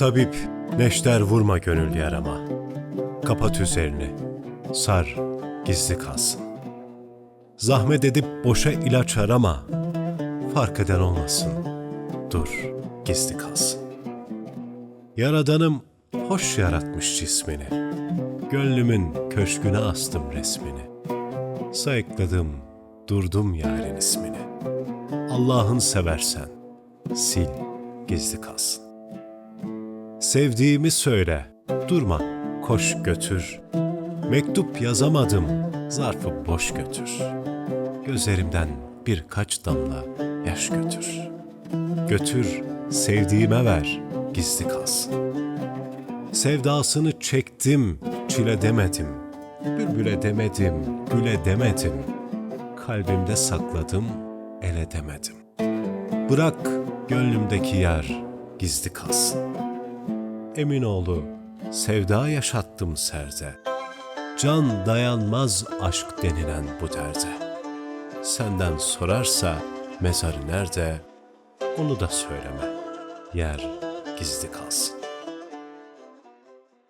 Tabip, neşter vurma gönül yarama. Kapat üzerini, sar, gizli kalsın. Zahmet edip boşa ilaç arama. Fark eden olmasın, dur, gizli kalsın. Yaradanım hoş yaratmış cismini. Gönlümün köşküne astım resmini. Sayıkladım, durdum yarın ismini. Allah'ın seversen, sil, gizli kalsın. Sevdiğimi söyle, durma, koş götür. Mektup yazamadım, zarfı boş götür. Gözlerimden birkaç damla yaş götür. Götür, sevdiğime ver, gizli kalsın. Sevdasını çektim, çile demedim. Bülbüle demedim, güle demedim. Kalbimde sakladım, ele demedim. Bırak gönlümdeki yer gizli kalsın. Eminoğlu, sevda yaşattım serde. Can dayanmaz aşk denilen bu derde. Senden sorarsa mezarı nerede? Onu da söyleme. Yer gizli kalsın.